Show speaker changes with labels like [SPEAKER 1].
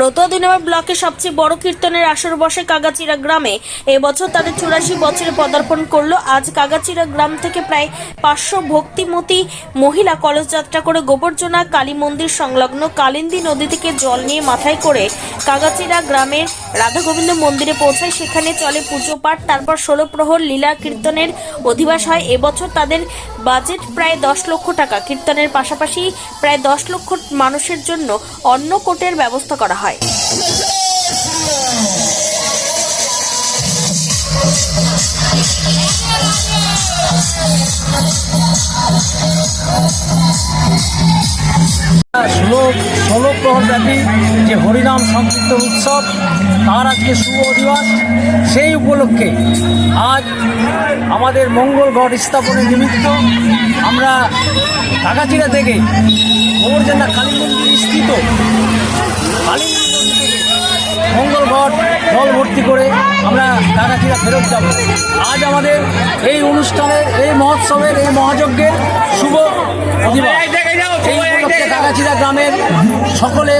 [SPEAKER 1] রতুয়া দুই নম্বর ব্লকে সবচেয়ে বড় কীর্তনের আসর বসে কাগাচিরা গ্রামে। এবছর তাদের চুরাশি বছরে পদার্পণ করল। আজ কাগাচিরা গ্রাম থেকে প্রায় পাঁচশো ভক্তিমতী মহিলা কলস যাত্রা করে গোবর্জনা কালী মন্দির সংলগ্ন কালিন্দী নদী থেকে জল নিয়ে মাথায় করে কাগাচিরা গ্রামের রাধা গোবিন্দ মন্দিরে পৌঁছায়। সেখানে চলে পুজো পাঠ, তারপর ষোলো প্রহর লীলা কীর্তনের অধিবাস হয়। এবছর তাদের বাজেট প্রায় দশ লক্ষ টাকা। কীর্তনের পাশাপাশি প্রায় দশ লক্ষ মানুষের জন্য অন্নকোটের ব্যবস্থা করা হয়।
[SPEAKER 2] ষোলো ষোলো প্রহর ব্যাপী যে হরিনাম সংকীর্ত উৎসব, তার আজকে শুভ অধিবাস। সেই উপলক্ষে আজ আমাদের মঙ্গল ঘট স্থাপনের নিমিত্ত আমরা কাকাচিড়া থেকে গোবরজান্ডা কালী মন্দির স্থিত কালী মন্দির থেকে মঙ্গল ঘট জল ভর্তি করে আমরা কাকাচিড়া ফেরত যাব। আজ আমাদের এই অনুষ্ঠানের, এই মহোৎসবের, এই মহাযজ্ঞের শুভ এই উপলক্ষে গ্রামের সকলে